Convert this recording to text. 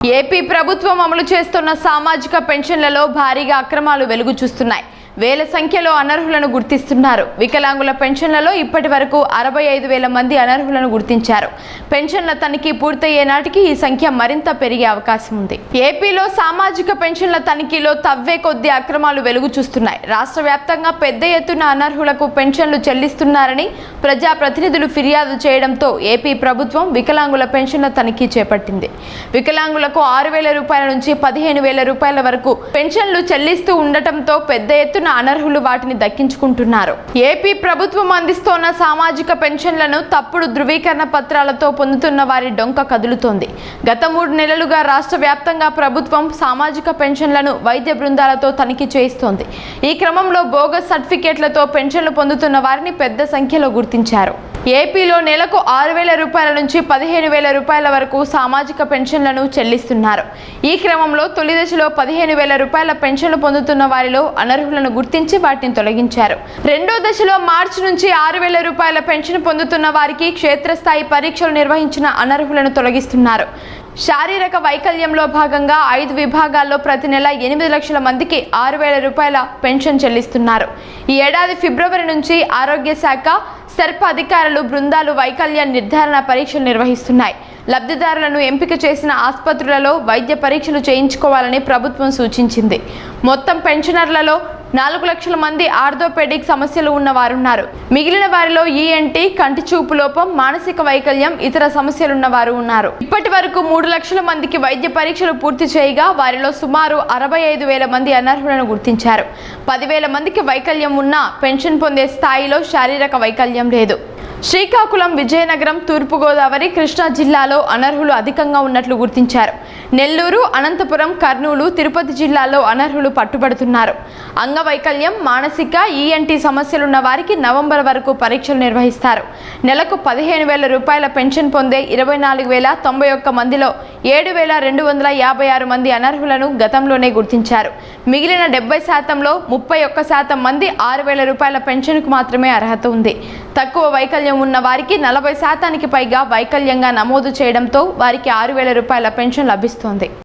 AP ప్రభుత్వం అమలు చేస్తున్న సామాజిక పెన్షన్లలో భారీగా అక్రమాలు వెలుగు చూస్తున్నాయి. వేల సంఖ్యలో అనర్హులను గుర్తిస్తున్నారు. వికలాంగుల పెన్షన్లలో ఇప్పటి వరకు అరవై ఐదు వేల మంది అనర్హులను గుర్తించారు. పెన్షన్ల తనిఖీ పూర్తయ్యే నాటికి ఈ సంఖ్య మరింత పెరిగే అవకాశం ఉంది. ఏపీలో సామాజిక పెన్షన్ల తనిఖీలో తవ్వే కొద్ది అక్రమాలు వెలుగు చూస్తున్నాయి. రాష్ట్ర వ్యాప్తంగా పెద్ద ఎత్తున అనర్హులకు పెన్షన్లు చెల్లిస్తున్నారని ప్రజాప్రతినిధులు ఫిర్యాదు చేయడంతో ఏపీ ప్రభుత్వం వికలాంగుల పెన్షన్ల తనిఖీ చేపట్టింది. వికలాంగులకు ఆరు వేల రూపాయల నుంచి పదిహేను వేల రూపాయల వరకు పెన్షన్లు చెల్లిస్తూ ఉండటంతో పెద్ద ఎత్తున అనర్హులు వాటిని దక్కించుకుంటున్నారు. ఏపీ ప్రభుత్వం అందిస్తోన్న సామాజిక పెన్షన్లను తప్పుడు ధృవీకరణ పత్రాలతో పొందుతున్న వారి డొంక కదులుతోంది. గత మూడు నెలలుగా రాష్ట్ర వ్యాప్తంగా ప్రభుత్వం సామాజిక పెన్షన్లను వైద్య బృందాలతో తనిఖీ చేయిస్తోంది. ఈ క్రమంలో బోగస్ సర్టిఫికేట్లతో పెన్షన్లు పొందుతున్న వారిని పెద్ద సంఖ్యలో గుర్తించారు. ఏపీలో నెలకు ఆరు వేల రూపాయల నుంచి పదిహేను వేల రూపాయల వరకు సామాజిక పెన్షన్లను చెల్లిస్తున్నారు. ఈ క్రమంలో తొలి దశలో పదిహేను వేల రూపాయల పెన్షన్లు పొందుతున్న వారిలో అనర్హులను గుర్తించి వాటిని తొలగించారు. రెండో దశలో మార్చి నుంచి ఆరు వేల రూపాయల పెన్షన్ పొందుతున్న వారికి క్షేత్రస్థాయి పరీక్షలు నిర్వహించిన అనర్హులను తొలగిస్తున్నారు. శారీరక వైకల్యంలో భాగంగా ఐదు విభాగాల్లో ప్రతి నెల ఎనిమిది లక్షల మందికి ఆరు వేల రూపాయల పెన్షన్ చెల్లిస్తున్నారు. ఈ ఏడాది ఫిబ్రవరి నుంచి ఆరోగ్య శాఖ సర్ప అధికారులు బృందాలు వైకల్య నిర్ధారణ పరీక్షలు నిర్వహిస్తున్నాయి. లబ్ధిదారులను ఎంపిక చేసిన ఆసుపత్రులలో వైద్య పరీక్షలు చేయించుకోవాలని ప్రభుత్వం సూచించింది. మొత్తం పెన్షనర్లలో నాలుగు లక్షల మంది ఆర్థోపెడిక్ సమస్యలు ఉన్న వారున్నారు మిగిలిన వారిలో ఈఎన్టీ కంటి చూపు లోపం మానసిక వైకల్యం ఇతర సమస్యలున్న వారు ఉన్నారు. ఇప్పటి వరకు మూడు లక్షల మందికి వైద్య పరీక్షలు పూర్తి చేయగా వారిలో సుమారు అరవై ఐదు వేల మంది అనర్హులను గుర్తించారు. పదివేల మందికి వైకల్యం ఉన్నా పెన్షన్ పొందే స్థాయిలో శారీరక వైకల్యం లేదు. శ్రీకాకుళం విజయనగరం తూర్పుగోదావరి కృష్ణా జిల్లాలో అనర్హులు అధికంగా ఉన్నట్లు గుర్తించారు. నెల్లూరు అనంతపురం కర్నూలు తిరుపతి జిల్లాలో అనర్హులు పట్టుబడుతున్నారు. అంగవైకల్యం మానసిక ఈఎన్టీ సమస్యలున్న వారికి నవంబర్ వరకు పరీక్షలు నిర్వహిస్తారు. నెలకు పదిహేను వేల రూపాయల పెన్షన్ పొందే ఇరవై నాలుగు వేల తొంభై ఒక్క మందిలో ఏడు వేల రెండు వందల యాభై ఆరు మంది అనర్హులను గతంలోనే గుర్తించారు. మిగిలిన డెబ్బై శాతంలో ముప్పై ఒక్క శాతం మంది ఆరు వేల రూపాయల పెన్షన్కు మాత్రమే అర్హత ఉంది. తక్కువ వైకల్యం ఉన్న వారికి నలభై శాతానికి పైగా వైకల్యంగా నమోదు చేయడంతో వారికి ఆరు వేల రూపాయల పెన్షన్ లభిస్తోంది.